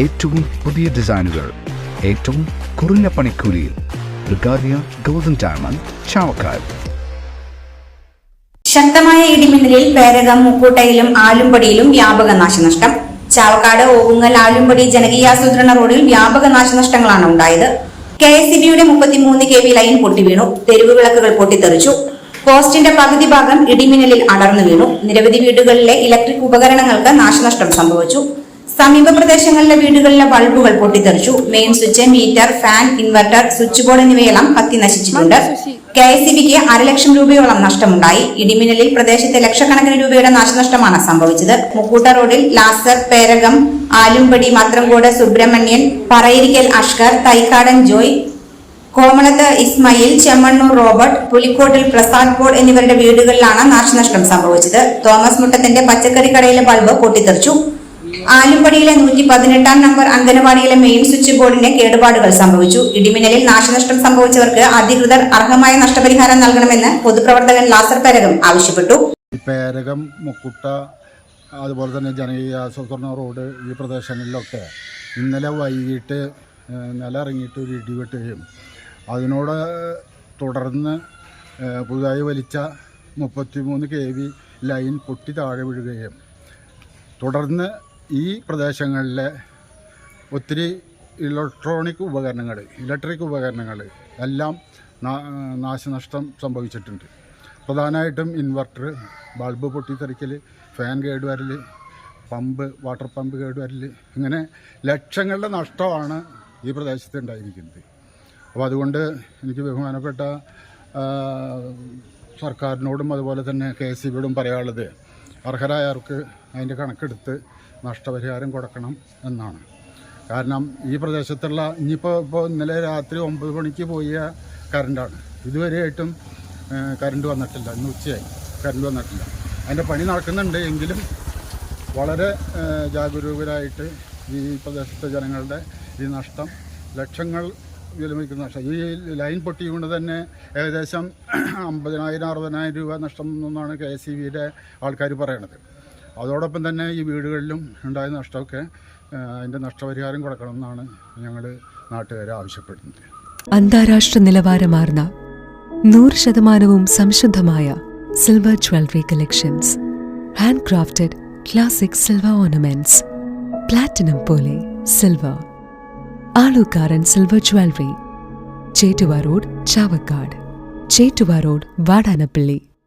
ഏറ്റവും പുതിയ ഡിസൈനുകൾ ഏറ്റവും കുറഞ്ഞ പണിക്കൂലിയിൽ. ബ്രിഗാദിയ ഗോൾഡൻ ഡയമണ്ട് ചാവക്കാൽ ശക്തമായ ഇടിമിന്നലിൽ പേരകം മുക്കൂട്ടയിലും ആലുംപടിയിലും വ്യാപക നാശനഷ്ടം. ചാവക്കാട് ഓവുങ്ങൽ ആലുംപടി ജനകീയാസൂത്രണ റോഡിൽ വ്യാപക നാശനഷ്ടങ്ങളാണ് ഉണ്ടായത്. കെ എസ് സി ബിയുടെ മുപ്പത്തിമൂന്ന് കെ വി ലൈൻ പൊട്ടിവീണു തെരുവ് വിളക്കുകൾ പൊട്ടിത്തെറിച്ചു. പോസ്റ്റിന്റെ പകുതി ഭാഗം ഇടിമിന്നലിൽ അടർന്നു വീണു. നിരവധി വീടുകളിലെ ഇലക്ട്രിക് ഉപകരണങ്ങൾക്ക് നാശനഷ്ടം സംഭവിച്ചു. സമീപ പ്രദേശങ്ങളിലെ വീടുകളിലെ ബൾബുകൾ പൊട്ടിത്തെറിച്ചു. Main switch meter fan inverter switch board എന്നിവയെല്ലാം കത്തി നശിച്ചിട്ടുണ്ട്. കെ എസ് ബിക്ക് അരലക്ഷം രൂപയോളം നഷ്ടമുണ്ടായി. ഇടിമിന്നലിൽ പ്രദേശത്തെ ലക്ഷക്കണക്കിന് രൂപയുടെ നാശനഷ്ടമാണ് സംഭവിച്ചത്. മുക്കൂട്ട റോഡിൽ Lazar Perakam Alumpadi Mathramkode Subrahmanyan Parayirikkal Ashkar Thaikkadan Joy Komalath Ismail Chemmannur Robert Pulikkottil Prasad Paul എന്നിവരുടെ വീടുകളിലാണ് നാശനഷ്ടം സംഭവിച്ചത്. തോമസ് മുട്ടത്തിന്റെ പച്ചക്കറി കടയിലെ ബൾബ് പൊട്ടിത്തെറിച്ചു. ആലുംപടിയിലെ നൂറ്റി പതിനെട്ടാം നമ്പർ അംഗനവാടിയിലെ മെയിൻ സ്വിച്ച് ബോർഡിന് കേടുപാടുകൾ സംഭവിച്ചു. ഇടിമിന്നലിൽ നാശനഷ്ടം സംഭവിച്ചവർക്ക് അധികൃതർ അർഹമായ നഷ്ടപരിഹാരം നൽകണമെന്ന് പൊതുപ്രവർത്തകൻ ലാസർ പേരകം ആവശ്യപ്പെട്ടു. പേരകം മുക്കുട്ട അതുപോലെ തന്നെ ജനകീയ ആസൂത്രണ റോഡ് ഈ പ്രദേശങ്ങളിലൊക്കെ ഇന്നലെ വൈകിട്ട് ഏഹ്, നില ഇറങ്ങിയിട്ട് ഒരു ഇടിവെട്ടുകയും അതിനോട് തുടർന്ന് പുതുതായി വലിച്ച മുപ്പത്തിമൂന്ന് കെ വി ലൈൻ പൊട്ടി താഴെ വീഴുകയും തുടർന്ന് ഈ പ്രദേശങ്ങളിലെ ഒത്തിരി ഇലക്ട്രോണിക് ഉപകരണങ്ങൾ ഇലക്ട്രിക് ഉപകരണങ്ങൾ എല്ലാം നാശനഷ്ടം സംഭവിച്ചിട്ടുണ്ട്. പ്രധാനമായിട്ടും ഇൻവെർട്ടർ ബൾബ് പൊട്ടിത്തെറിക്കൽ ഫാൻ കേടുവരൽ പമ്പ് വാട്ടർ പമ്പ് കേടുവരൽ ഇങ്ങനെ ലക്ഷങ്ങളുടെ നഷ്ടമാണ് ഈ പ്രദേശത്ത് ഉണ്ടായിരിക്കുന്നത്. അപ്പോൾ അതുകൊണ്ട് എനിക്ക് ബഹുമാനപ്പെട്ട സർക്കാരിനോടും അതുപോലെ തന്നെ കെ എസ് സിബിയോടും പറയാനുള്ളത് അർഹരായവർക്ക് അതിന്റെ കണക്കെടുത്ത് നഷ്ടപരിഹാരം കൊടുക്കണം എന്നാണ്. കാരണം ഈ പ്രദേശത്തുള്ള ഇനിയിപ്പോൾ ഇപ്പോൾ ഇന്നലെ രാത്രി ഒമ്പത് മണിക്ക് പോയ കറണ്ടാണ്. ഇതുവരെയായിട്ടും കറണ്ട് വന്നിട്ടില്ല. ഇന്ന് ഉച്ചയായി. കറണ്ട് വന്നിട്ടില്ല. അതിന്റെ പണി നടക്കുന്നുണ്ട് എങ്കിലും വളരെ ജാഗരൂകരായിട്ട് ഈ പ്രദേശത്തെ ജനങ്ങളുടെ ഈ നഷ്ടം ലക്ഷങ്ങൾ വിലമിക്കുന്ന നഷ്ടം. ഈ ലൈൻ പൊട്ടി കൊണ്ട് തന്നെ ഏകദേശം അമ്പതിനായിരം അറുപതിനായിരം രൂപ നഷ്ടം എന്നാണ് കെ എസ് സി ബിയുടെ ആൾക്കാർ പറയണത്. അതോടൊപ്പം തന്നെ ഈ വീടുകളിലും ഉണ്ടായ നഷ്ടമൊക്കെ അതിന്റെ നഷ്ടപരിഹാരം കൊടുക്കണം എന്നാണ് ഞങ്ങൾ നാട്ടുകാരെ ആവശ്യപ്പെടുന്നത്. അന്താരാഷ്ട്ര നിലവാരമാർന്ന നൂറ് ശതമാനവും സംശുദ്ധമായ silver jewellery collections handcrafted classic silver ornaments platinum പോലെ silver Alukkaran silver jewellery Chettuva road Chavakkad. Chettuva road Vadanappally.